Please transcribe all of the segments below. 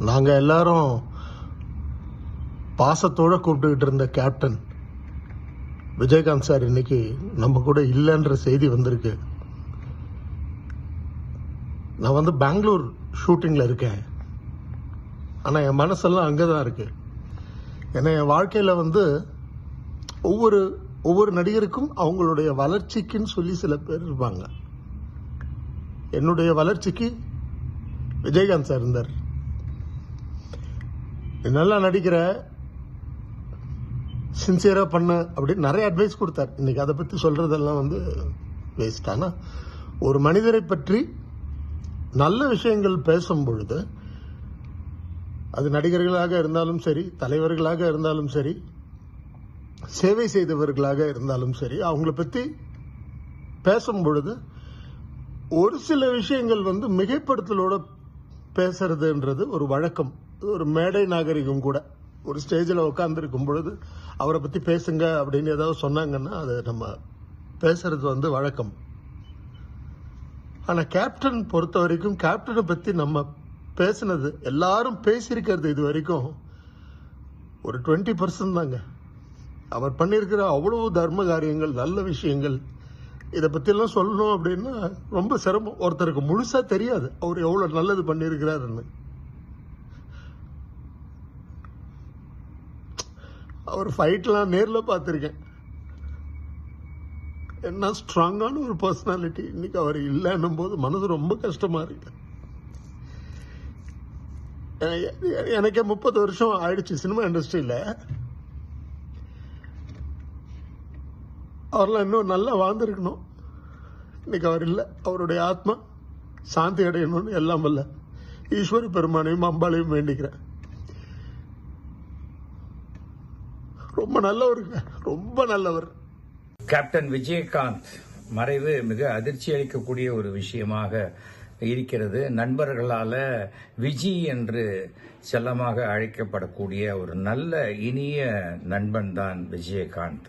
நாங்கள் எல்லாரும் பாசத்தோடு கூப்பிட்டுக்கிட்டு இருந்த கேப்டன் விஜயகாந்த் சார் இன்னைக்கு நம்ம கூட இல்லைன்ற செய்தி வந்திருக்கு. நான் வந்து பெங்களூர் ஷூட்டிங்கில் இருக்கேன். ஆனால் என் மனசெல்லாம் அங்கே தான் இருக்குது ஏன்னா என் வாழ்க்கையில் வந்து ஒவ்வொரு ஒவ்வொரு நடிகருக்கும் அவங்களுடைய வளர்ச்சிக்குன்னு சொல்லி சில பேர் இருப்பாங்க. என்னுடைய வளர்ச்சிக்கு விஜயகாந்த் சார் இருந்தார். நல்லா நடிக்கிற? சின்சியராக பண்ண அப்படின்னு நிறைய அட்வைஸ் கொடுத்தார். இன்னைக்கு அதை பற்றி சொல்கிறதெல்லாம் வந்து வேஸ்ட் ஆனால் ஒரு மனிதரை பற்றி நல்ல விஷயங்கள் பேசும் பொழுது அது நடிகர்களாக இருந்தாலும் சரி தலைவர்களாக இருந்தாலும் சரி சேவை செய்தவர்களாக இருந்தாலும் சரி அவங்கள பற்றி பேசும் பொழுது ஒரு சில விஷயங்கள் வந்து மிகைப்படுத்தலோட பேசுறதுன்றது ஒரு வழக்கம். ஒரு மேடை நாகரிகம் கூட. ஒரு ஸ்டேஜில் உட்காந்துருக்கும் பொழுது அவரை பற்றி பேசுங்க அப்படின்னு ஏதாவது சொன்னாங்கன்னா அது நம்ம பேசுறது வந்து வழக்கம். ஆனால் கேப்டன் பொறுத்த வரைக்கும் கேப்டனை பற்றி நம்ம பேசுனது எல்லாரும் பேசியிருக்கிறது இது வரைக்கும் ஒரு டுவெண்ட்டி பர்சன்ட் தாங்க. அவர் பண்ணியிருக்கிற அவ்வளவு தர்ம காரியங்கள் நல்ல விஷயங்கள் இதை பற்றிலாம் சொல்லணும் அப்படின்னா ரொம்ப சிரமம். ஒருத்தருக்கு முழுசாக தெரியாது அவர் எவ்வளோ நல்லது பண்ணியிருக்கிறாருன்னு. அவர் ஃபைட்லாம் நேரில் பார்த்துருக்கேன். என்ன ஸ்ட்ராங்கான ஒரு பர்சனாலிட்டி இன்னைக்கு அவர் இல்லைன்னும் போது மனது ரொம்ப கஷ்டமாக இருக்கு. எனக்கே முப்பது வருஷம் ஆயிடுச்சு சினிமா இண்டஸ்ட்ரியில் அவர்லாம் இன்னும் நல்லா வாழ்ந்திருக்கணும். இன்னைக்கு அவர் இல்லை. அவருடைய ஆத்மா சாந்தி அடையணும்னு எல்லாம் வல்ல ஈஸ்வரி பெருமானையும் அம்பாளையும் வேண்டிக்கிறேன். ரொம்ப நல்லவருங்க ரொம்ப நல்லவர். கேப்டன் விஜயகாந்த் மறைவு மிக அதிர்ச்சி அளிக்கக்கூடிய ஒரு விஷயமாக இருக்கிறது. நண்பர்களால விஜி என்று செல்லமாக அழைக்கப்படக்கூடிய ஒரு நல்ல இனிய நண்பன் தான் விஜயகாந்த்.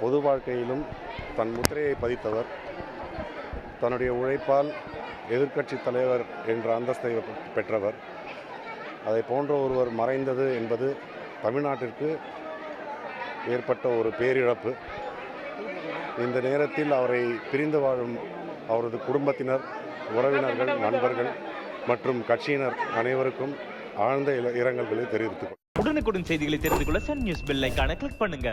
பொது வாழ்க்கையிலும் தன் முத்திரையை பதித்தவர். தன்னுடைய உழைப்பால் எதிர்க்கட்சி தலைவர் என்ற அந்தஸ்தை பெற்றவர். அதை போன்ற ஒருவர் மறைந்தது என்பது தமிழ்நாட்டிற்கு ஏற்பட்ட ஒரு பேரிழப்பு. இந்த நேரத்தில் அவரை பிரிந்து வாழும் அவரது குடும்பத்தினர் உறவினர்கள் நண்பர்கள் மற்றும் கட்சியினர் அனைவருக்கும் ஆழ்ந்த இரங்கல்களை தெரிவித்துக் கொள்கிறேன். உடனுக்குடன் செய்திகளை தெரிந்து கொள்ள சன் நியூஸ் பெல் கிளிக் பண்ணுங்க.